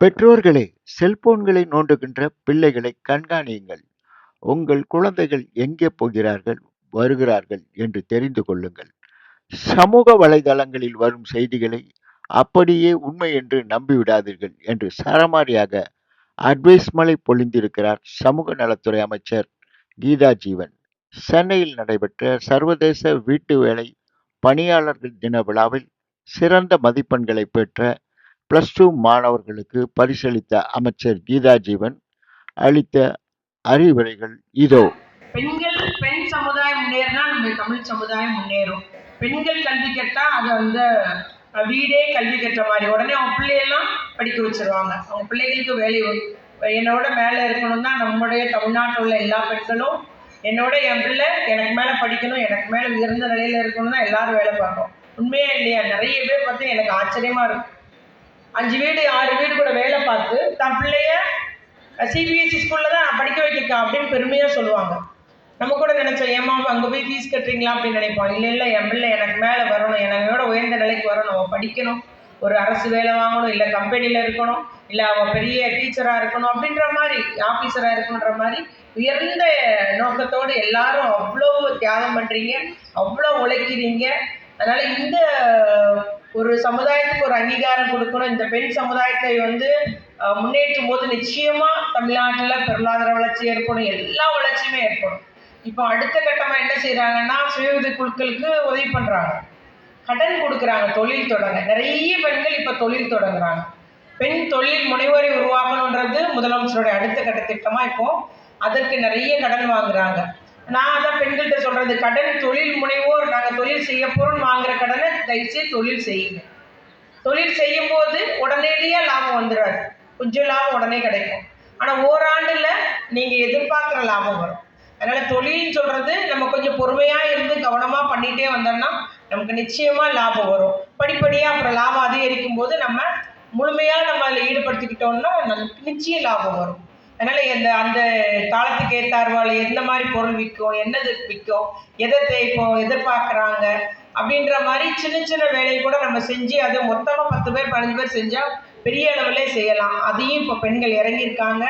பெற்றோர்களே செல்போன்களை நோண்டுகின்ற பிள்ளைகளை கண்காணியுங்கள். உங்கள் குழந்தைகள் எங்கே போகிறார்கள் வருகிறார்கள் என்று தெரிந்து கொள்ளுங்கள். சமூக வலைதளங்களில் வரும் செய்திகளை அப்படியே உண்மை என்று நம்பிவிடாதீர்கள் என்று சரமாரியாக அட்வைஸ் மலை பொழிந்திருக்கிறார் சமூக நலத்துறை அமைச்சர் கீதா ஜீவன். சென்னையில் நடைபெற்ற சர்வதேச வீட்டு வேலை பணியாளர்கள் தின விழாவில் சிறந்த மதிப்பெண்களை பெற்ற பிளஸ் டூ மாணவர்களுக்கு பரிசளித்த அமைச்சர் கீதா ஜீவன் அளித்த அறிவுரைகள் இதோ. பெண்கள் பெண் சமுதாயம் முன்னேறினா நம்ம தமிழ் சமுதாயம் முன்னேறும். பெண்கள் கல்வி கேட்டா அது வந்து வீடே கல்வி கற்ற மாதிரி. உடனே அவங்க பிள்ளையெல்லாம் படிக்க வச்சிருவாங்க. அவங்க பிள்ளைகளுக்கு வேலை என்னோட மேலே இருக்கணும் தான் நம்முடைய தமிழ்நாட்டில் உள்ள எல்லா பெண்களும் என்னோட என் பிள்ளை எனக்கு மேலே படிக்கணும் எனக்கு மேலே உயர்ந்த நிலையில் இருக்கணும் தான் எல்லாரும் வேலை பார்க்கணும். உண்மையா இல்லையா? நிறைய பேர் பார்த்து எனக்கு ஆச்சரியமா இருக்கும் அஞ்சு வீடு ஆறு வீடு கூட வேலை பார்த்து தன் பிள்ளைய சிபிஎஸ்சி ஸ்கூலில் தான் நான் படிக்க வைக்கிறேன் அப்படின்னு பெருமையாக சொல்லுவாங்க. நம்ம கூட நினச்சோம் ஏமா அங்கே போய் ஃபீஸ் கட்டுறீங்களா? அப்படின்னு நினைப்போம். இல்லை இல்லை என் பிள்ளை எனக்கு மேலே வரணும். என்னோட உயர்ந்த நிலைக்கு வரணும். அவன் படிக்கணும். ஒரு அரசு வேலை வாங்கணும். இல்லை கம்பெனியில் இருக்கணும். இல்லை அவன் பெரிய டீச்சராக இருக்கணும். அப்படின்ற மாதிரி ஆஃபீஸராக இருக்கணுன்ற மாதிரி உயர்ந்த நோக்கத்தோடு எல்லாரும் அவ்வளோ தியாகம் பண்ணுறீங்க அவ்வளோ உழைக்கிறீங்க. அதனால் இந்த ஒரு சமுதாயத்துக்கு ஒரு அங்கீகாரம் கொடுக்கணும். இந்த பெண் சமுதாயத்தை வந்து முன்னேற்றும் போது நிச்சயமா தமிழ்நாட்டில் பொருளாதார வளர்ச்சி ஏற்படும். எல்லா வளர்ச்சியுமே ஏற்படும். இப்போ அடுத்த கட்டமாக என்ன செய்கிறாங்கன்னா சுய உதவி குழுக்களுக்கு உதவி பண்ணுறாங்க கடன் கொடுக்குறாங்க தொழில் தொடங்க. நிறைய பெண்கள் இப்போ தொழில் தொடங்குறாங்க. பெண் தொழில் முனைவோரை உருவாக்கணுன்றது முதலமைச்சருடைய அடுத்த கட்ட திட்டமாக இப்போ அதற்கு நிறைய கடன் வாங்குறாங்க. நான் அதான் பெண்கள்கிட்ட சொல்கிறது கடன் தொழில் முனைவோர் நாங்கள் தொழில் செய்ய போறோம் வாங்குற கடனை தயவுசெய்து தொழில் செய்யுங்க. தொழில் செய்யும் போது உடனடியாக லாபம் வந்துடாது கொஞ்சம் லாபம் உடனே கிடைக்கும். ஆனால் ஓராண்டில் நீங்கள் எதிர்பார்க்குற லாபம் வரும். அதனால் தொழில்னு சொல்கிறது நம்ம கொஞ்சம் பொறுமையாக இருந்து கவனமாக பண்ணிகிட்டே வந்தோம்னா நமக்கு நிச்சயமாக லாபம் வரும். படிப்படியாக அப்புறம் லாபம் அதிகரிக்கும் போது நம்ம முழுமையாக நம்ம அதில் ஈடுபடுத்திக்கிட்டோம்னா நமக்கு நிச்சயம் லாபம் வரும். அதனால் எந்த அந்த காலத்துக்கு ஏற்றார்வாள் எந்த மாதிரி பொருள் விற்கும் என்னது விற்கும் எதை தே- இப்போ எதிர்பார்க்குறாங்க அப்படின்ற மாதிரி சின்ன சின்ன வேலையை கூட நம்ம செஞ்சு அதை மொத்தமாக பத்து பேர் பதினஞ்சு பேர் செஞ்சால் பெரிய அளவிலே செய்யலாம். அதையும் இப்போ பெண்கள் இறங்கியிருக்காங்க.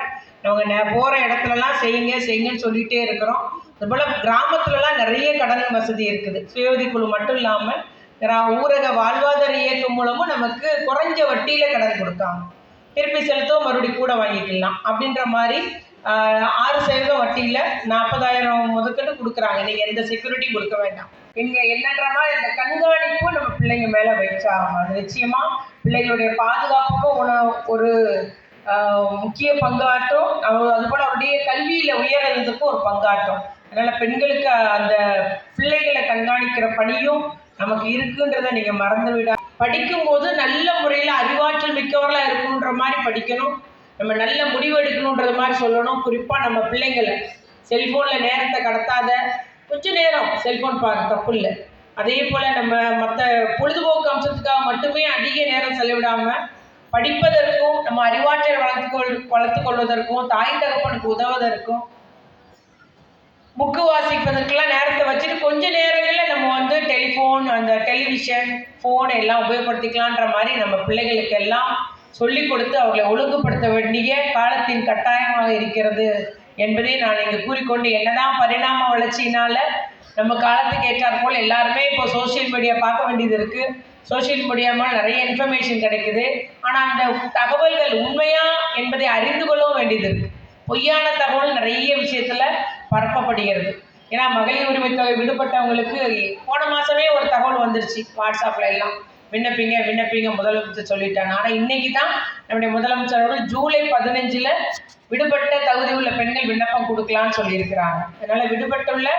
அவங்க ந போகிற இடத்துலலாம் செய்யுங்க செய்யுங்கன்னு சொல்லிகிட்டே இருக்கிறோம். அதுபோல் கிராமத்துலலாம் நிறைய கடன் வசதி இருக்குது. சுயோதி குழு மட்டும் இல்லாமல் கிரா ஊரக வாழ்வாதார இயக்கம் மூலமும் நமக்கு குறைஞ்ச வட்டியில் கடன் கொடுக்காங்க. திருப்பி செலுத்தவும் மறுபடியும் கூட வாங்கிக்கலாம். அப்படின்ற மாதிரி ஆறு சதவீதம் வட்டியில் நாற்பதாயிரம் முதக்கட்டு கொடுக்குறாங்க. நீங்கள் எந்த செக்யூரிட்டி கொடுக்க வேண்டாம். இங்கே என்னன்ற மாதிரி இந்த கண்காணிப்பும் நம்ம பிள்ளைங்க மேலே வச்சாகணும். அது நிச்சயமாக பிள்ளைகளுடைய பாதுகாப்புக்கும் உண- ஒரு முக்கிய பங்காற்றும் அவ- அதுபோல் அவருடைய கல்வியில் உயர்றதுக்கும் ஒரு பங்காற்றும். அதனால் பெண்களுக்கு அந்த பிள்ளைகளை கண்காணிக்கிற பணியும் நமக்கு இருக்குன்றதை நீங்கள் மறந்து விடா படிக்கும்போது நல்ல முறையில் அறிவாற்றல் மிக்கவர்களாக இருக்குன்ற மாதிரி படிக்கணும். நம்ம நல்ல முடிவு எடுக்கணுன்றது மாதிரி சொல்லணும். குறிப்பாக நம்ம பிள்ளைங்களை செல்ஃபோனில் நேரத்தை கடத்தாத கொஞ்ச நேரம் செல்ஃபோன் பார்க்க தப்பு இல்லை. அதே போல் நம்ம மற்ற பொழுதுபோக்கு அம்சத்துக்காக மட்டுமே அதிக நேரம் செலவிடாமல் படிப்பதற்கும் நம்ம அறிவாற்றல் வளர்த்து கொள் வளர்த்து கொள்வதற்கும் தாய் தகப்பனுக்கு உதவுவதற்கும் புக்கு வாசிப்பதற்கெல்லாம் நேரத்தை வச்சுட்டு கொஞ்ச நேரங்களில் நம்ம வந்து டெலிஃபோன் அந்த டெலிவிஷன் ஃபோன் எல்லாம் உபயோகப்படுத்திக்கலான்ற மாதிரி நம்ம பிள்ளைகளுக்கு எல்லாம் சொல்லிக் கொடுத்து அவர்களை ஒழுங்குபடுத்த வேண்டிய காலத்தின் கட்டாயமாக இருக்கிறது என்பதை நான் இங்கு கூறிக்கொண்டு என்னதான் பரிணாம வளர்ச்சியினால நம்ம காலத்துக்கு ஏற்றாற் போல் எல்லாருமே இப்போ சோஷியல் மீடியா பார்க்க வேண்டியது இருக்குது சோஷியல் மீடியாமல் நிறைய இன்ஃபர்மேஷன் கிடைக்குது. ஆனால் அந்த தகவல்கள் உண்மையா என்பதை அறிந்து கொள்ளவும் வேண்டியது இருக்குது பொய்யான தகவல் நிறைய விஷயத்துல பரப்பப்படுகிறது. ஏன்னா மகளிர் உரிமை தொகை விடுபட்டவங்களுக்கு போன மாசமே ஒரு தகவல் வந்துருச்சு வாட்ஸ்அப்ல எல்லாம். விண்ணப்பிங்க விண்ணப்பிங்க முதலமைச்சர் சொல்லிட்டாங்க. ஆனால் இன்னைக்கு தான் நம்முடைய முதலமைச்சர் ஜூலை பதினஞ்சில் விடுபட்ட தகுதி உள்ள பெண்கள் விண்ணப்பம் கொடுக்கலாம்னு சொல்லியிருக்கிறாங்க. அதனால விடுபட்டுள்ள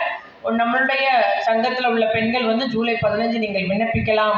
நம்மளுடைய சங்கத்தில் உள்ள பெண்கள் வந்து ஜூலை பதினஞ்சு நீங்கள் விண்ணப்பிக்கலாம்.